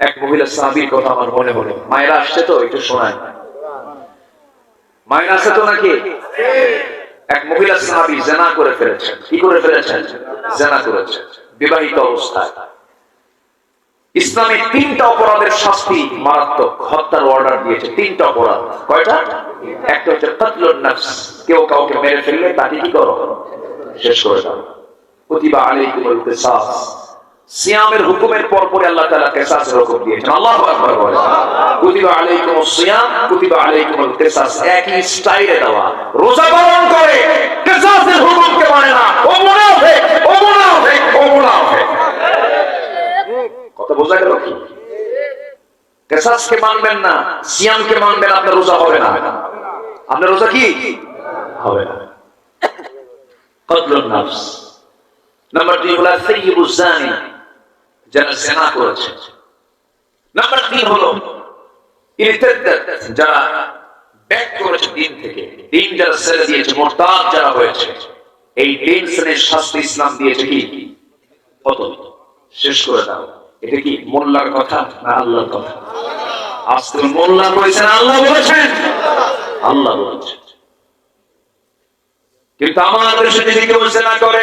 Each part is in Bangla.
এক মহিলা সাহাবির কথা আমার মনে হলো মায়েরা আসছে তো, একটু শোনায় মায়েরা আছে তো নাকি? এক মহিলা সাহাবি জেনা করে ফেলেছেন। কি করে ফেলেছেন? জেনা করেছেন বিবাহিত অবস্থায়। ইসলামে তিনটা অপরাধের শাস্তি মারাত্মক। হত্যার অর্ডার দিয়েছে। তিনটা অপরাধ। কয়টা? একটা হচ্ছে কেউ কাউকে মেরে ফেললে তাকে কি করো? শেষ করে দাও। কুতিবা আলাইকুমুল কিসাস। সিয়ামের হুকুমের পর পরে আল্লাহ তাআলা কিসাসের হুকুম দিয়েছেন। আল্লাহু আকবার বলে কুতিবা আলাইকুমুস সিয়াম, কুতিবা আলাইকুমুল কিসাস। একই স্টাইলে দেওয়া। রোজা পালন করে, কিসাসের হুকুমকে মানে না। ও মুনাফিক ও মুনাফিক ও মুনাফিক। কথা বোঝা গেল কি? কেসাসকে মানবেন না, সিয়ামকে মানবেন, আপনার রোজা হবে না। আপনার রোজা কি? হবে না। কতলুন নাফস। নাম্বার দুই, হলো সাইয়্যিবুজ জানি। যারা জেনা করেছে। নাম্বার তিন হলো যারা ব্যাক করেছে দিন থেকে। দিন যারা ছেড়ে দিয়েছে, মোরতাদ যারা হয়েছে, এই তিন শ্রেণির শাস্তি ইসলাম দিয়েছে কি? কত শেষ করে দাও। এটা কি মোল্লার কথা না আল্লাহর কথা? আজকে মোল্লা বলেছেন আল্লাহ বলেছেন। আল্লাহ বলেছেন কিন্তু আমাদের দেশে যদি কেউ না করে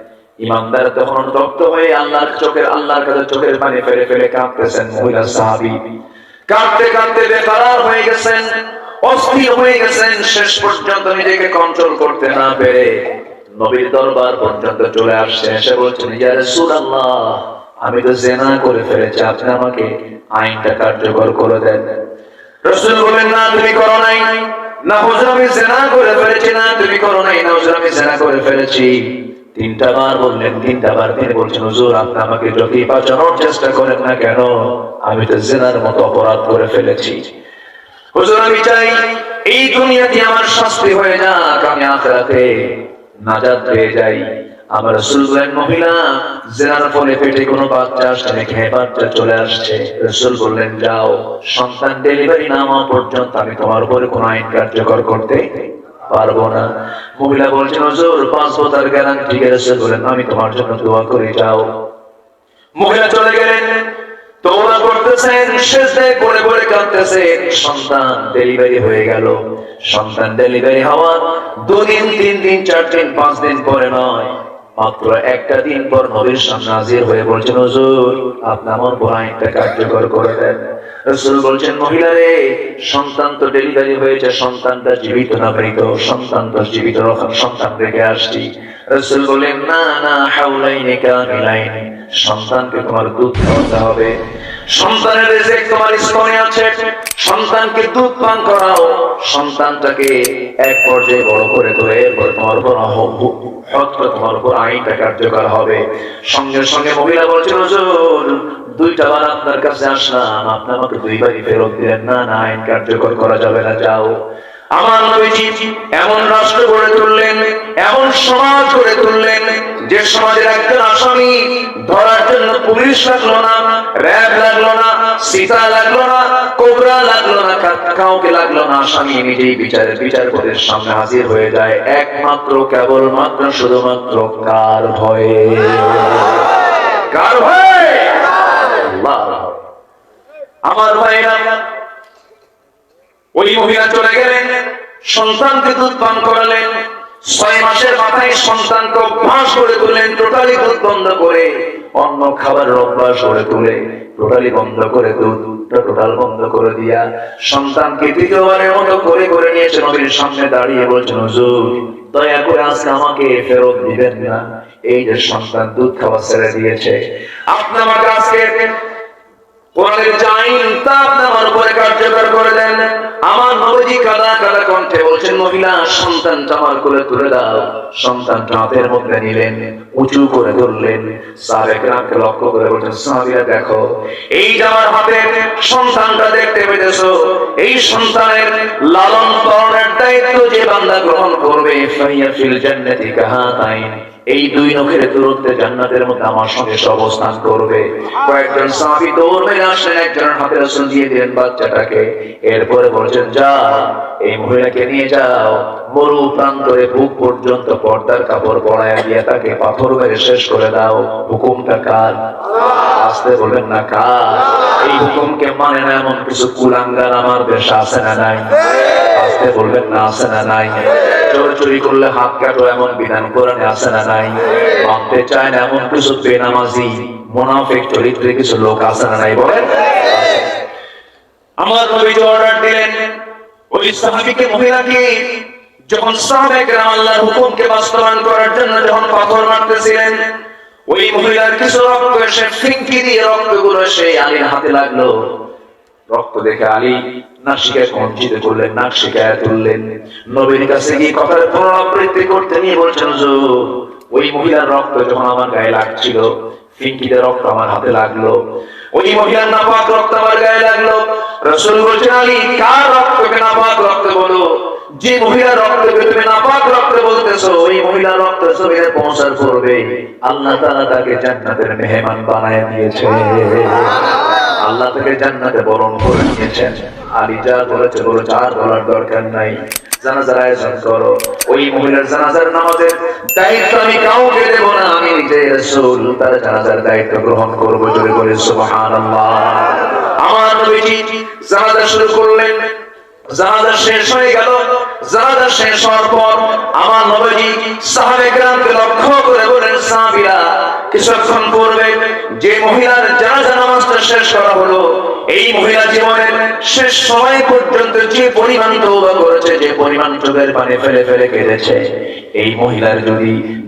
ইমানদার তখন অনুতপ্ত হয়ে আল্লাহর চোখের, আল্লাহর কাছে চোখের পানি ফেলে ফেলে কাঁদতেছেন মহিলা সাহাবি। কাঁদতে কাঁদতে বেকারার হয়ে গেছেন, অস্থির হয়ে গেছেন, শেষ পর্যন্ত নিজেকে কন্ট্রোল করতে না পেরে নবীর দরবার পর্যন্ত চলে আসছে এসে বলছেন, ইয়া রাসূলুল্লাহ, আমি তো জেনা করে ফেলেছি, আপনি আমাকে আইনটা কার্যকর করে দেন। রসুল বলেন না, তুমি করো নাই। না, হুজুর, আমি জেনা করে ফেলেছি, না, তুমি করো নাই। না, হুজুর, আমি জেনা করে ফেলেছি। তিনটা বার বললেন তিনটা বার তিনি বলছেন, হুজুর, আপনি আমাকে যতই বাঁচানোর চেষ্টা করেন না কেন, আমি তো জেনার মতো অপরাধ করে ফেলেছি। হুজুর, আমি চাই এই দুনিয়াতে আমার শাস্তি হয়ে যাক, আমি আখেরাতে নাজাত পেয়ে যাই। আমার রসুল বলেন মহিলা, জেনার ফলে পেটে কোনো বাচ্চা আসছে না, খেয়ে বাচ্চা চলে আসছে। রসুল বললেন, যাও, সন্তান ডেলিভারি না হওয়া পর্যন্ত আমি তোমার উপরে কোনো আইন কার্যকর করতে পারব না। মহিলা বলছেন হুজুর, পাঁচ বছর গ্যারান্টি রসুল বলেন, আমি তোমার জন্য দোয়া করে যাও। মহিলা চলে গেলেন। তোমরা করতেছেন শেষে পড়ে পড়ে কাঁদতেছেন। সন্তান ডেলিভারি হওয়ার দুদিন দিন, চার দিন, পাঁচ দিন পরে নয়। একটা দিন পর সামনে হাজির হয়ে বলছেন আপনি আমার কার্যকর করে দেন। রসুল বলছেন মহিলা রে সন্তান তো ডেলিভারি হয়েছে, সন্তানটা জীবিত না, মৃত। সন্তান তো জীবিত রকম সন্তান রেখে আসছি। রসুল বলেন না না সন্তানকে তোমার দুধ খাওয়াতে হবে। সন্তানের তোমার স্তনে আছে। সন্তানকে দুধ পান করাও। সন্তানটাকে এক পর্যায়ে বড় করে এরপর তোমার উপর তোমার উপর আইনটা কার্যকর হবে। সঙ্গে সঙ্গে মহিলা বলছিল দুইটা বার আপনার কাছে আসলাম। আপনি আমাকে দুইবারই ফেরত দিলেন। না না, আইন কার্যকর করা যাবে না। যাও। আমার নবীজি এমন রাষ্ট্র গড়ে তুললেন, এমন সমাজ গড়ে তুললেন, যে সমাজের একজন আসামি ধরার জন্য পুলিশ লাগল না, র্যাব লাগল না, সীতা লাগল না, কোবরা লাগল না কাউকে লাগল না, আসামি নিজেই বিচারের বিচারপতির সামনে হাজির হয়ে যায়। একমাত্র কেবল মাত্র শুধুমাত্র কার ভয়ে? কার ভয়ে? আমার ভাইরা ওই মহিলা চলে গেলেন, সন্তানকে দুধ পান করালেন, ছয় মাসের মাথায় সন্তানকে অভ্যাস করে তুললেন, টোটালি দুধ বন্ধ করে অন্য খাবারের অভ্যাস করে তুলে, টোটালি বন্ধ করে দুধটা টোটাল বন্ধ করে দিয়া সন্তানকে তৃতীয়বারের মতো করে করে নবীর সামনে দাঁড়িয়ে বলছেন, হুজুর, দয়া করে আজকে আমাকে ফেরত দিবেন না। এই যে সন্তান দুধ খাওয়া ছেড়ে দিয়েছে, আপনি আমাকে আজকে উঁচু করে ধরলেন। সাবেকরামকে লক্ষ্য করে বলছেন, সাহাবিরা, দেখো, এই যে আমার হাতে সন্তানটা দেখতে পেতেছো, এই সন্তানের লালন পালন দায়িত্ব যে বান্দা গ্রহণ করবে জান্নাতি কাহাতাইন। এই দুই নখের দূরত্বে জান্নাতের মধ্যে আমার সঙ্গে অবস্থান করবে। কয়েকজন সাহাবী দৌড় মেরে আসলেন, একজনের হাতে রসুন দিয়ে দিলেন বাচ্চাটাকে। এরপরে বলছেন, যা। এই মহিলাকে নিয়ে যাও। মরু প্রান্তরে বুক পর্যন্ত পর্দার কাপড় পরায় দিয়ে তাকে পাথর মেরে শেষ করে দাও। হুকুমটা কার? আসতে বলবেন না কার? এই হুকুমকে মানে না এমন কিছু কুলাঙ্গার আমার দেশে আছে না নাই? আসতে বলবেন না আছে না নাই? চোর চুরি করলে হাত কাটো এমন বিধান কোরআনে আছে না নাই? মানতে চায় না এমন কিছু বেনামাজি, মোনাফিক চরিত্রে কিছু লোক আছে না নাই বলেন? আমার নবী অর্ডার দিলেন। হাতে লাগল। রক্ত দেখে করলেন কাছে গিয়ে পুনরাবৃত্তি করতে নিয়ে বলছেন ওই মহিলার রক্ত যখন আমার গায়ে লাগছিল রক্ত আমার হাতে লাগল। ওই মহিলার নাপাক রক্ত আমার গায়ে লাগল। রসুল বলছেন, আলী, কার রক্তকে নাপাক রক্ত বলো? যে মহিলা রক্তকে তুমি নাপাক রক্ত বলতেছো, ওই মহিলা রক্ত শরীরে পৌঁছার আল্লাহ তাআলা তাকে জান্নাতের মেহমান বানায় দিয়েছে। আল্লাহ তাকে জান্নাতে বরণ করে নিয়েছেন। আলী যা বলেছে বলো চার বলার দরকার নাই। জানাজার আয়োজন করো। ওই মহিলার জানাজার দায়িত্ব আমি কাউকে দেব না, আমি নিজে রাসূল। তার জানাজার দায়িত্ব গ্রহণ করব জোরে করে সুবহানাল্লাহ। আমার নবীজি জানাজা শুরু করলেন। জানাজা শেষ হয়ে গেল। জানাজা শেষ হওয়ার পর আমার নবজি সাহাবে গ্রামকে লক্ষ্য করে বলেন সাহাবিরা, কিছুক্ষণ পূর্বে যে মহিলার জানাজা নামাজটা শেষ করা হলো, এই মহিলা জীবনের শেষ সময় পর্যন্ত যে পরিমাণ তৌবা করেছে, যে পরিমাণ চোখের পানি ফেলে ফেলে কেঁদেছে এই মহিলার যদি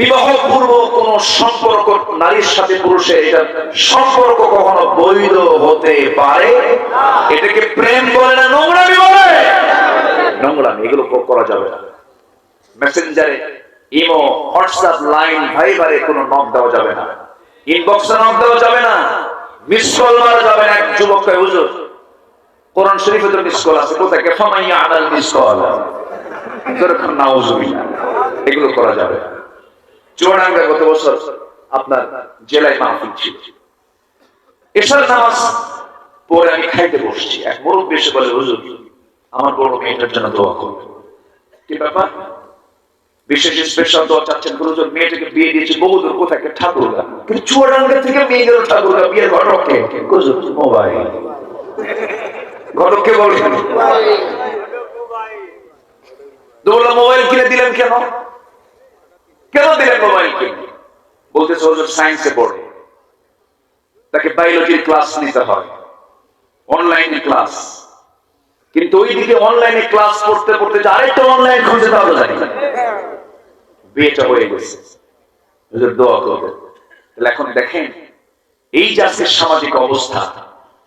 বিবাহ পূর্ব কোন সম্পর্ক নারীর সাথে পুরুষের, এটা সম্পর্ক কখনো বৈধ হতে পারে? এটাকে প্রেম বলে না নোংরামি বলে? নোংরামি, এগুলো করা যাবে না। মেসেঞ্জারে ইমো হোয়াটসঅ্যাপ লাইন ভাইবারে কোনো নক দেওয়া যাবে না। ইনবক্সে নক দেওয়া যাবে না। মিস কল মারা যাবে না এক যুবক হুজুর, কোরআন শরীফে তো মিস কল আছে, কোথায়? কে ফামাইয়া আনাল মিস কল নাউজুবিল্লাহ। এগুলো করা যাবে না। চুয়াডাঙ্গা গত বছর আপনার জেলায় মাহফিল ছিল। এসার নামাজ পরে আমি খাইতে বসছি। এক মুরব্বী এসে বলে হুজুর আমার বড় মেয়েটার জন্য দোয়া করবে কি ব্যাপার? বিশেষ স্পেশাল দোয়া চাচ্ছেন গুরুজন মেয়েটাকে বিয়ে দিয়েছে বহুদূর কোথায়? ঠাকুরগা। কিন্তু চুয়াডাঙ্গা থেকে মেয়ে গেল ঠাকুরগা বিয়ের ঘটককে? গুরুজন মোবাইল। ঘটককে বলছেন। দৌড়া মোবাইল কিনে দিলেন কেন? কেন দিলেন মোবাইল কিনে? বলতেছে, হুজুর সায়েন্সে পড়ে। তাকে বায়োলজির ক্লাস নিতে হয়। অনলাইনে ক্লাস কিন্তু ওইদিকে অনলাইনে ক্লাস করতে করতে যে আরেকটা অনলাইন খুঁজে পাওয়া যায় বিয়েটা হয়ে গেছে। হুজুর, দোয়া করবেন। তাহলে এখন দেখেন, এই যে সামাজিক অবস্থা,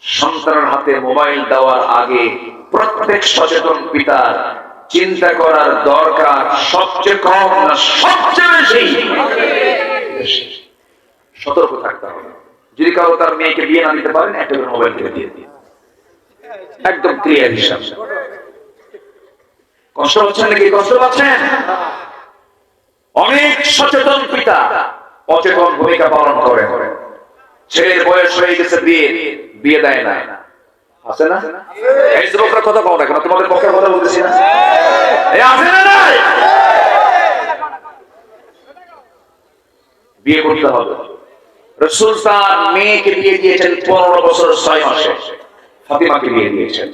সন্তানের হাতে মোবাইল দেওয়ার আগে প্রত্যেক সচেতন পিতার চিন্তা করার দরকার সবচেয়ে কম না সবচেয়ে বেশি। সতর্ক থাকতে হবে। যদি কারও তার মেয়েকে বিয়ে না দিতে পারেন, একটা মোবাইল কিনে দিয়ে দিন। একদম ক্লিয়ার হিসাব। কষ্ট হচ্ছেন নাকি? কষ্ট পাচ্ছেন? অনেক সচেতন পিতা অচেতন ভূমিকা পালন করে ছেলের বয়স হয়ে গেছে বিয়ে। বিয়ে দেয় না আছে না? এই কথা না তোমাদের কথা বলতেছি না? আছে না নাই? বিয়ে করতে হবে। রসুল তার মেয়েকে বিয়ে দিয়েছেন পনেরো বছর ছয় মাসে। ফাতিমাকে বিয়ে দিয়েছেন।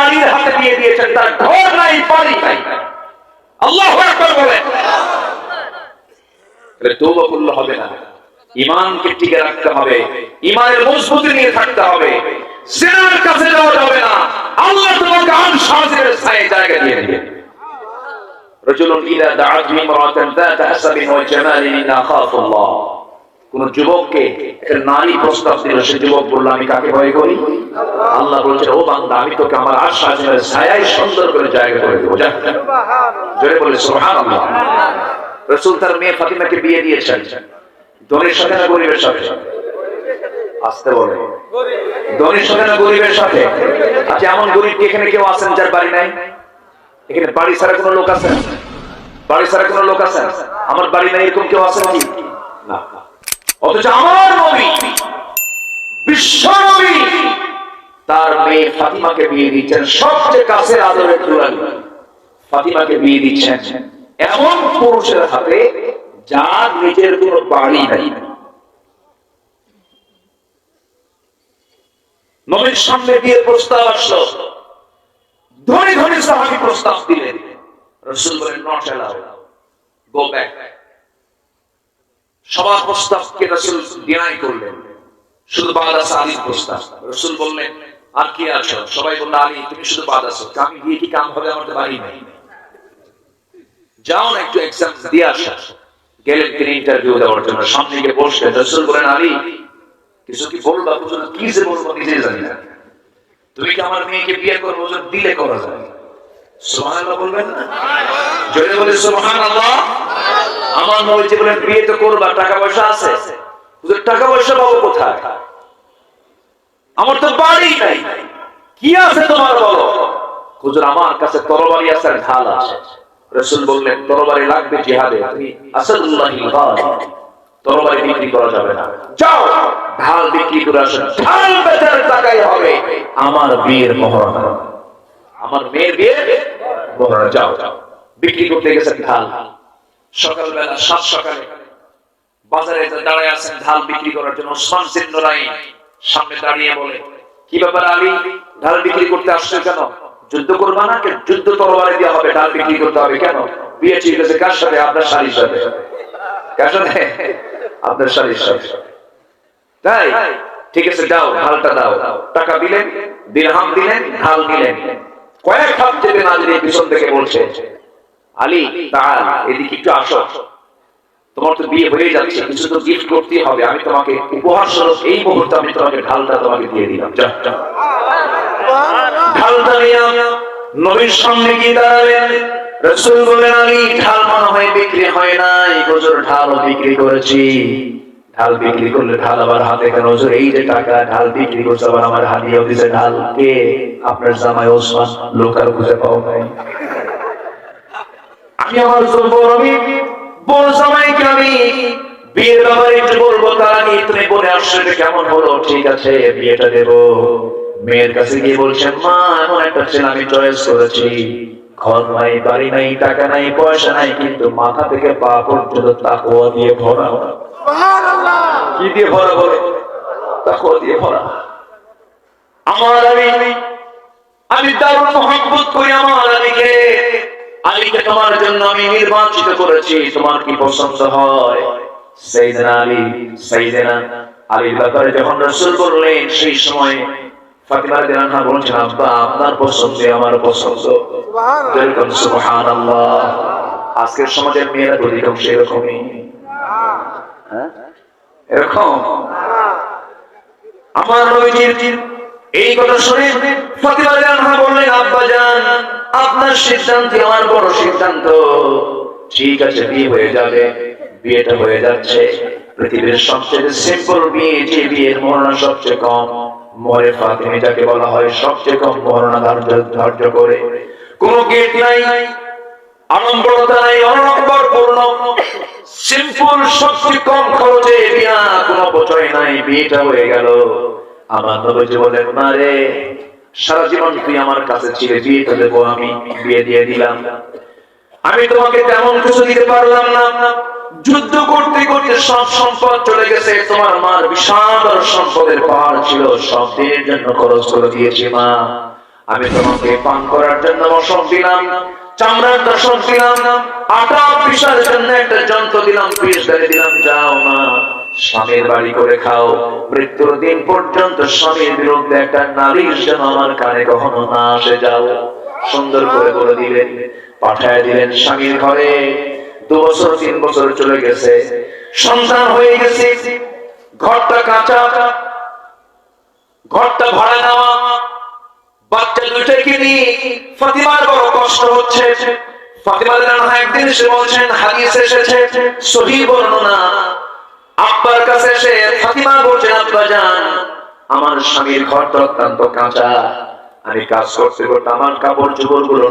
আলীর হাতে বিয়ে দিয়েছেন, তার ঘর নাই, বাড়ি নাই। আল্লাহ তাহলে তৌবা করলে হবে না। ইমানকে টিকে রাখতে হবে। ইমানের মজবুতি নিয়ে থাকতে হবে। সিনার কাছে যাওয়া যাবে না আল্লাহ তোমাকে আন সাহায্যের ছায়ে জায়গা দিয়ে দিবে رجل إذا دعته امرأة ذات حسب وجمال إلا خاف الله কোন যুবককে একটা নারী প্রস্তাব দিল সে যুবক বললো আমি কাকে ভয় করি আল্লাহ বলছেন ও বান্দা আমি তোকে আমার আশ্বাসের ছায়ায় সুন্দর করে জায়গা করে দেবো যা জোরে বলে সুবহানাল্লাহ রসুল তার মেয়ে ফাতিমাকে বিয়ে দিয়েছেন ধনির সাথে না গরিবের সাথে আসতে বলে। ধনির সাথে না গরিবের সাথে? আচ্ছা এমন গরিব কি এখানে কেউ আছেন যার বাড়ি নাই? এখানে বাড়ি ছাড়া কোনো লোক আছে বাড়ি ছাড়া কোনো লোক আছে আমার বাড়ি নাই, এরকম কেউ আছে নাকি না। অথচ আমার নবী, বিশ্ব নবী, তার মেয়ে ফাতিমাকে বিয়ে দিচ্ছেন সবচেয়ে কাছের আদরের দুরানি ফাতিমাকে বিয়ে দিচ্ছেন। এমন পুরুষের হাতে যার নিজের কোনো বাড়ি নাই। নবীর সামনে বিয়ের প্রস্তাব আসলো। ধরে ধরে সাহাবি প্রস্তাব দিলেন। রসুল বলেন, নট অ্যালাউড। Go back. সবার প্রস্তাবকে রসুল ডিনাই করলেন। শুধু বাদ আছে আলীর প্রস্তাব। রসুল বললেন, আর কে আছো সবাই বলল, আলী, তুমি শুধু বাদ আছো আমি দিয়ে কি কাম হবে আমার বাড়ি নেই? যাও না, একটু এক্সাম দিয়ে আসা। গেলেন তিনি ইন্টারভিউ দেওয়ার জন্য। সামনে গিয়ে বসলেন। রসুল বলেন, আলী কিছু কি কি যে বলব নিজে জানি না। তুমি কি আমার মেয়েকে বিয়ে দিলে করা যায়? আমার তো বাড়ি নাই। কি আছে তোমার বলো? আমার কাছে তরবারি আছে ঢাল আছে। রাসূল বললেন, তরবারি লাগবে জিহাদে। তরবারি বিক্রি করা যাবে না। ঢাল বিক্রি করে ঢাল বেচার টাকাই হবে। আমার বিয়ের আমার মেয়ের বিয়ে মহরণা যাও বিক্রি করতে ঢাল। সকালবেলা সাত সকালে আসছে কেন? যুদ্ধ করবা না কেন? যুদ্ধ তরবারে হবে, ঢাল বিক্রি করতে হবে কেন? বিয়ে ঠিক আছে, কার সাথে? আপনার শাড়ির সাথে। সাথে? আপনার শাড়ির সাথে তাই ঠিক আছে দাও ঢালটা দাও। টাকা দিলেন দিরহাম দিলেন ঢাল দিলেন। কয়েক হাত যেতে না দিলে পিছন থেকে বলছে আলী তাল এদিকে একটু আসো। তোমার তো বিয়ে হয়ে যাচ্ছে কিছু তো গিফট করতেই হবে। আমি তোমাকে উপহার স্বরূপ এই মুহূর্তে আমি তোমাকে ঢালটা তোমাকে দিয়ে দিলাম। ঢালটা নিয়ে নবীর সামনে গিয়ে দাঁড়ালেন। রসুল বলেন আলী ঢাল মনে হয় বিক্রি হয় নাই হুজুর ঢালও বিক্রি করেছি। ঢাল বিক্রি করলে ঢাল আবার হাতে কেন? হুজুর, এই যে টাকা, ঢাল বিক্রি করছে আবার আমার হাতিয়ে দিছে ঢাল কে? আপনার জামাই ওসমান, লোক আর খুঁজে পাও নাই। আমি আমার আমি বড় জামাইকে আমি বিয়ের ব্যাপারে একটু বলব, তার আগে তুমি বলে আসছে কেমন হলো? ঠিক আছে, বিয়েটা দেবো। মেয়ের কাছে গিয়ে বলছেন মা, এমন একটা ছেলে আমি চয়েস করেছি। ঘর নাই, বাড়ি নাই, টাকা নাই, পয়সা নাই, কিন্তু মাথা থেকে পা পর্যন্ত তাকুয়া দিয়ে ভরা। কি দিয়ে ভরা বলে? তাকুয়া দিয়ে ভরা। আমার আমি আমি দারুণ মহব্বত করি আমার আলীকে। আলীকে তোমার জন্য আমি নির্বাচিত করেছি, তোমার কি পছন্দ হয়? সেইদিনা আলী, সেইদিনা আলীর ব্যাপারে যখন রসুল বললেন, সেই সময় ফাতিমা রাদিয়াল্লাহু আনহা বলছেন আব্বা আপনার পছন্দে আমার পছন্দ। যেরকম সুবহানাল্লাহ। আজকের সমাজের মেয়েরা তো এরকম হ্যাঁ? এরকম? আমার নবীজির এই কথা শুনে ফাতিমা রাদিয়াল্লাহু বললেন আব্বা জান আপনার সিদ্ধান্ত আমার বড় সিদ্ধান্ত। ঠিক আছে বিয়ে হয়ে যাবে বিয়েটা হয়ে যাচ্ছে। পৃথিবীর সবচেয়ে সিম্পল বিয়ে যে বিয়ের মরণা সবচেয়ে কম। মরে ফাতিমে যাকে বলা হয় সবচেয়ে কম মরণা ধার্য ধার্য করে। কোনো গেট নাই সারা জীবন তুই আমার কাছে দেবো আমি, বিয়ে দিয়ে দিলাম। আমি তোমাকে তেমন কিছু দিতে পারলাম না। যুদ্ধ করতে করতে সব সম্পদ চলে গেছে, তোমার মার বিশাল সম্পদের পাহাড় ছিল, সব দিনের জন্য খরচ করে দিয়েছি মা। আমি তোমাকে পান করার জন্য মশক দিলাম, চামড়ার দিলাম, আটা পিসার জন্য একটা যন্ত্র দিলাম পিস দিলাম, যাও মা, স্বামীর বাড়ি করে খাও। মৃত্যুর দিন পর্যন্ত স্বামীর বিরুদ্ধে একটা যেন আমার কানে কখনো না আসে, যাও। সুন্দর করে বলে দিলেন, পাঠায় দিলেন স্বামীর ঘরে। দু বছর, তিন বছর চলে গেছে। সন্তান হয়ে গেছে। ঘরটা কাঁচা। ঘরটা ভাড়া নেওয়া। বাচ্চা দুইটাকে নিয়ে ফাতিমার বড় কষ্ট হচ্ছে। আমি কাজ করতে করতে আমার কাপড় চোপড়গুলো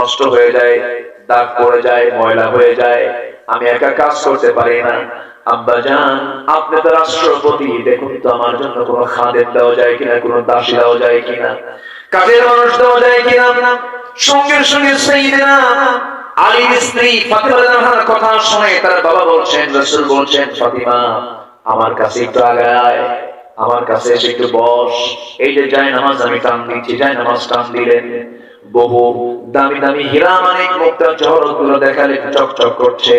নষ্ট হয়ে যায়। দাগ পড়ে যায়, ময়লা হয়ে যায়। আমি একা কাজ করতে পারি না। আব্বা জান, আপনি তো রাষ্ট্রপতি, দেখুন তো আমার জন্য কোনো খাদের দেওয়া যায় কিনা, কোনো দাসী দেওয়া যায় কিনা, কাজের মানুষ দেওয়া যায় কিনা? সঙ্গে সঙ্গে সেইদিনা আলীর স্ত্রী ফাতিমা কথা শুনে তার বাবা বলছেন, রাসূল বলছেন, ফাতিমা, আমার কাছে একটু আগায় আমার কাছে এসে একটু বস। এই যে যায় নামাজ আমি টান দিচ্ছি যায় নামাজ টান দিলেন। বহু দামি দামি হীরা মানিক চকচক করছে।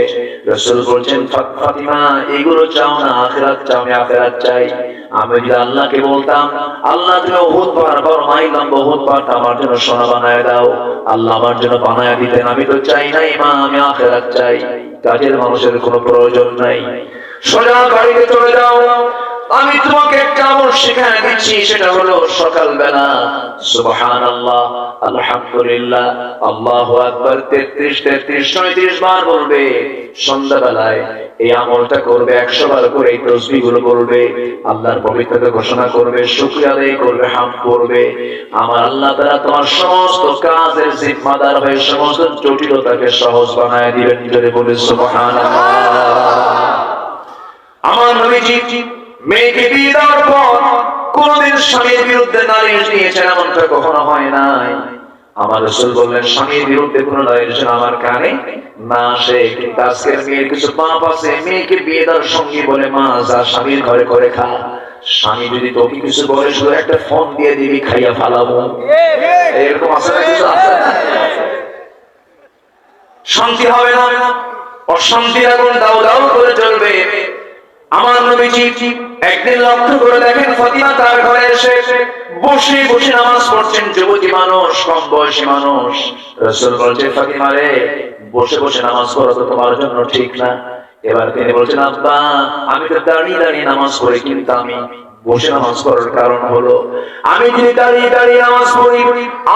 রসুল বলছেন ফাতিমা, এগুলো চাও না, আখেরাত চাও আমি আখেরাত চাই। আমি যদি আল্লাহকে বলতাম, আল্লাহ তুমি বড় মাইলাম বহুত আমার জন্য সোনা বানায় দাও, আল্লাহ আমার জন্য বানায় দিতেন, আমি তো চাই নাই মা আমি আখেরাত চাই। কাজের মানুষের কোনো প্রয়োজন নাই। সোজা বাড়িতে চলে যাও আমি তোমাকে একটা আমল শেখায় দিচ্ছি, সেটা হলো সকালবেলা। সুবহান আল্লাহ আলহামদুলিল্লাহ, আল্লাহু আকবার, তেত্রিশ তেত্রিশ, ছয়ত্রিশ বার বলবে। সন্ধ্যাবেলায় এই আমলটা করবে, একশো বার করে এই তসবি গুলো বলবে, আল্লাহর পবিত্রতা ঘোষণা করবে, শুক্রিয়া আদায় করবে, হাম করবে। আমার আল্লাহ তারা তোমার সমস্ত কাজের জিম্মাদার হয়ে সমস্ত জটিলতাকে সহজ বানায় দিবেন বলে সুবহান আমার নবীজি মেয়েকে বিয়ে দেওয়ার পর কোনদিন স্বামীর বিরুদ্ধে নালিশ দিয়েছেন এমনটা কখনো হয় নাই। আমার রসুল বললেন, স্বামীর বিরুদ্ধে কোন নালিশ আমার কানে না কিন্তু আজকের মেয়ের কিছু পাপ আছে। মেয়েকে বিয়ে দেওয়ার বলে, মা, যা স্বামীর ঘরে করে খা। স্বামী যদি তোকে কিছু বলে, শুধু একটা ফোন দিয়ে দিবি, খাইয়া ফালাবো। এরকম আছে না কিছু? আছে? শান্তি হবে না? আগুন দাও দাও করে জ্বলবে। আমার একদিন লক্ষ্য করে দেখেন ফাতিমা তার ঘরে এসে বসে বসে নামাজ পড়ছেন, যুবতী মানুষ, কম বয়সী মানুষ। রসুল বলছেন, ফাতিমা রে, বসে বসে নামাজ পড়া তো তোমার জন্য ঠিক না। এবার তিনি বলছেন, আব্বা, আমি তো দাঁড়িয়ে দাঁড়িয়ে নামাজ পড়ি, কিন্তু আমি বসে নামাজ পড়ার কারণ হলো, আমি যদি দাঁড়িয়ে দাঁড়িয়ে নামাজ পড়ি,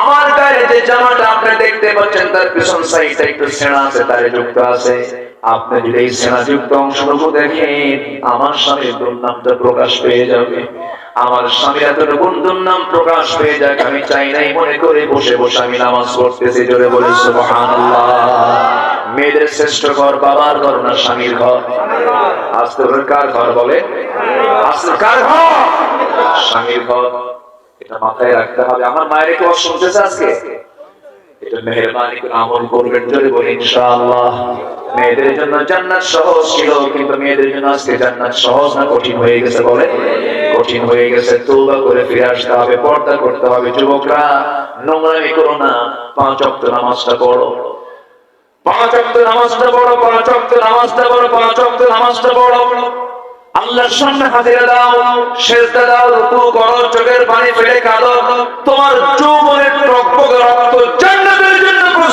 আমার গায়ে যে জামাটা আপনি দেখতে পাচ্ছেন, তার পিছন সাইডটা একটু সেনা আছে, তারে যুক্ত আছে। আপনি যদি এই সেনাযুক্ত অংশটুকু দেখেন, আমার স্বামীর দুর্নামটা প্রকাশ পেয়ে যাবে। আমার স্বামীর এতটুকু দুর্নাম প্রকাশ পেয়ে যাক, আমি চাই নাই, মনে করে বসে বসে আমি নামাজ পড়তেছি, জোরে বলে, সুবহানাল্লাহ। মেয়েদের শ্রেষ্ঠ ঘর বাবার ঘর না স্বামীর ঘর? বলে কার ঘর বলে? আজকে কার ঘর? স্বামীর ঘর। এটা মাথায় রাখতে হবে। আমার মায়ের কি শুনতেছে আজকে? আল্লাহর সামনে হাজিরা দাও দাও, রুকু করো, চোখের পানি ফেলে তোমার যৌবনের টকবকে রক্ত জান্নাতের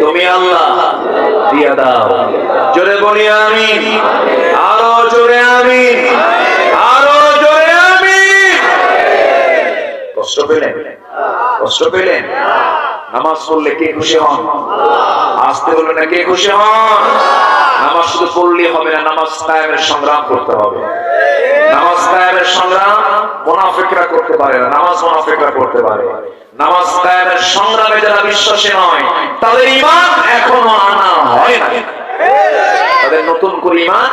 তুমি আল্লাহ দিয়া দাও। জোরে বলি আমিন। আরও জোরে আমিন। আরও জোরে আমিন। কষ্ট পেলেন? কষ্ট পেলেন? নামাজ পড়লে কে খুশি হন? আসতে বলবে না কে খুশি হন? নামাজ শুধু পড়লে হবে না, নামাজ কায়েমের সংগ্রাম করতে হবে। নামাজ কায়েমের সংগ্রাম মুনাফিকরা করতে পারে না, নামাজ মুনাফিকরা করতে পারে। নামাজ কায়েমের সংগ্রামে যারা বিশ্বাসী নয়, তাদের ইমান এখনও আনা হয় না তাদের নতুন করে ইমান